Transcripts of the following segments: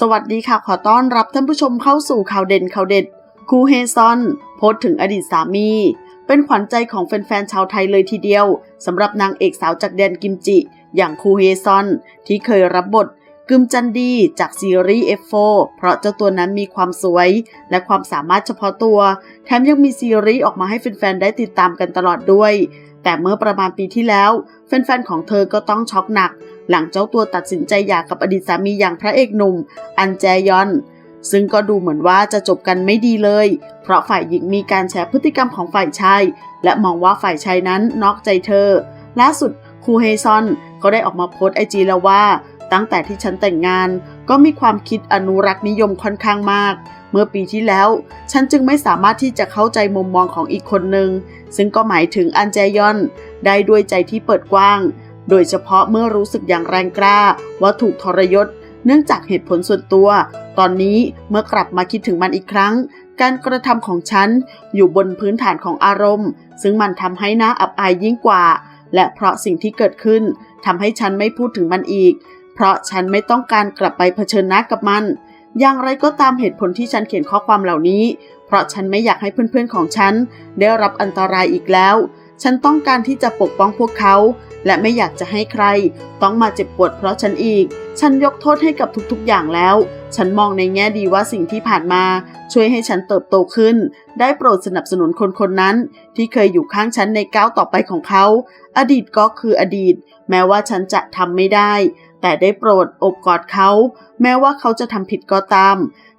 สวัสดีค่ะขอต้อนรับท่านผู้ชมเข้าสู่ข่าวเด่นข่าวเด็ดคูเฮซอน โพสต์ถึงอดีตสามี เป็นขวัญใจของแฟนๆชาวไทยเลยทีเดียวสำหรับนางเอกสาวจากแดนกิมจิ อย่างคูเฮซอน ที่เคยรับบทกึมจันดีจากซีรีส์ F4 เพราะเจ้าตัวนั้นมีความสวย และความสามารถเฉพาะตัว แถมยังมีซีรีส์ออกมาให้แฟนๆได้ติดตามกันตลอดด้วย แต่เมื่อประมาณปีที่แล้ว แฟนๆของเธอก็ต้องช็อกหนัก หลังเจ้าตัวตัดสินใจหย่ากับอดีตสามีอย่างพระเอกหนุ่ม อันแจยอน ซึ่งก็ดูเหมือนว่าจะจบกันไม่ดีเลย เพราะฝ่ายหญิงมีการแชร์พฤติกรรมของฝ่ายชาย และมองว่าฝ่ายชายนั้นนอกใจเธอ ล่าสุดคูเฮซอนก็ได้ออกมาโพสต์ไอจีแล้วว่า ตั้งแต่ที่ฉันแต่งงาน ก็มีความคิดอนุรักษ์นิยมค่อนข้างมาก เมื่อปีที่แล้ว ฉันจึงไม่สามารถที่จะเข้าใจมุมมองของอีกคนหนึ่งซึ่งก็หมายถึงอันแจยอน ได้ด้วยใจที่เปิดกว้าง โดยเฉพาะเมื่อรู้สึกอย่างแรงกล้าว่าถูกทรยศ เนื่องจากเหตุผลส่วนตัว ตอนนี้เมื่อกลับมาคิดถึงมันอีกครั้ง การกระทำของฉันอยู่บนพื้นฐานของอารมณ์ ซึ่งมันทำให้น่าอับอายยิ่งกว่า และเพราะสิ่งที่เกิดขึ้นทำให้ฉันไม่พูดถึงมันอีก เพราะฉันไม่ต้องการกลับไปเผชิญหน้ากับมัน อย่างไรก็ตามเหตุผลที่ฉันเขียนข้อความเหล่านี้ เพราะฉันไม่อยากให้เพื่อนๆของฉัน ได้รับอันตรายอีกแล้ว ฉันต้องการที่จะปกป้องพวกเขา และไม่อยากจะให้ใคร ต้องมาเจ็บปวดเพราะฉันอีก ฉันยกโทษให้กับทุกๆอย่างแล้ว ฉันมองในแง่ดีว่าสิ่งที่ผ่านมา ช่วยให้ฉันเติบโตขึ้น ได้โปรดสนับสนุนคนคนนั้น ที่เคยอยู่ข้างฉันในก้าวต่อไปของเขา อดีตก็คืออดีต แม้ว่าฉันจะทำไม่ได้ แต่ได้โปรดอบกอดเขา แม้ว่าเขาจะทำผิดก็ตาม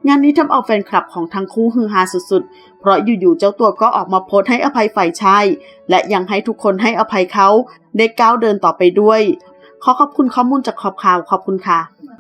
งานนี้ทำเอาแฟนคลับของทั้งคู่ฮือฮาสุดๆ เพราะอยู่ๆเจ้าตัวก็ออกมาโพสให้อภัยฝ่ายชาย และยังให้ทุกคนให้อภัยเขาได้ก้าวเดินต่อไปด้วย ขอขอบคุณข้อมูลจากขอบข่าวขอบคุณค่ะ